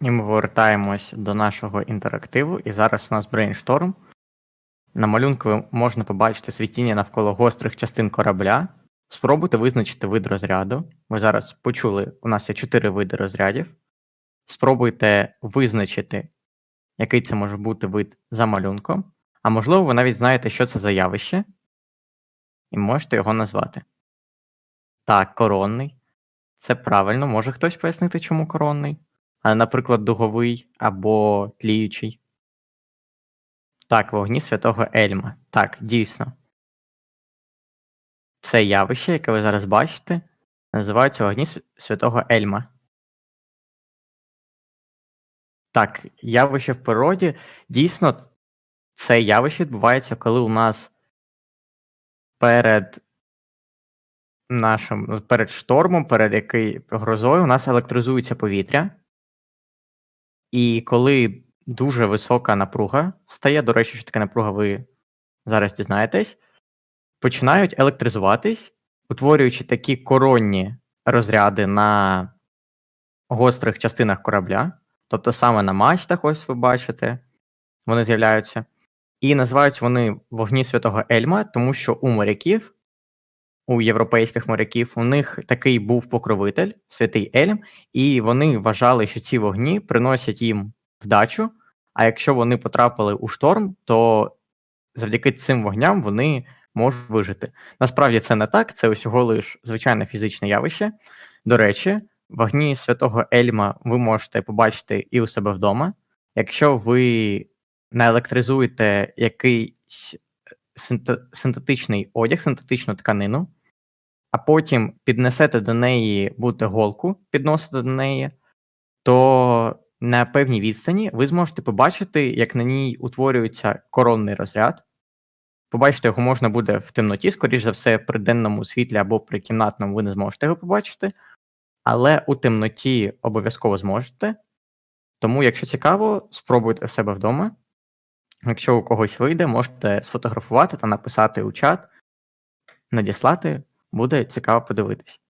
І ми повертаємось до нашого інтерактиву, і зараз у нас брейншторм. На малюнку можна побачити світіння навколо гострих частин корабля. Спробуйте визначити вид розряду. Ви зараз почули, у нас є чотири види розрядів. Спробуйте визначити, який це може бути вид за малюнком. А можливо, ви навіть знаєте, що це за явище, і можете його назвати. Так, коронний. Це правильно. Може хтось пояснити, чому коронний? А, наприклад, дуговий або тліючий. Так, вогні святого Ельма. Так, дійсно. Це явище, яке ви зараз бачите, називається вогні святого Ельма. Так, явище в природі. Дійсно, це явище відбувається, коли у нас перед нашим перед штормом, перед який грозою, у нас електризується повітря. І коли дуже висока напруга стає, до речі, що таке напруга, ви зараз дізнаєтесь, починають електризуватись, утворюючи такі коронні розряди на гострих частинах корабля, тобто саме на мачтах, ось ви бачите, вони з'являються. І називаються вони вогні святого Ельма, тому що у моряків, у європейських моряків, у них такий був покровитель, святий Ельм, і вони вважали, що ці вогні приносять їм вдачу. А якщо вони потрапили у шторм, то завдяки цим вогням вони можуть вижити. Насправді це не так, це усього лиш звичайне фізичне явище. До речі, вогні святого Ельма ви можете побачити і у себе вдома. Якщо ви наелектризуєте якийсь синтетичний одяг, синтетичну тканину, а потім піднесете до неї будете голку, підносите до неї, то на певній відстані ви зможете побачити, як на ній утворюється коронний розряд. Побачити його можна буде в темноті, скоріш за все, при денному світлі або при кімнатному ви не зможете його побачити, але у темноті обов'язково зможете. Тому, якщо цікаво, спробуйте в себе вдома. Якщо у когось вийде, можете сфотографувати та написати у чат, надіслати, буде цікаво подивитись.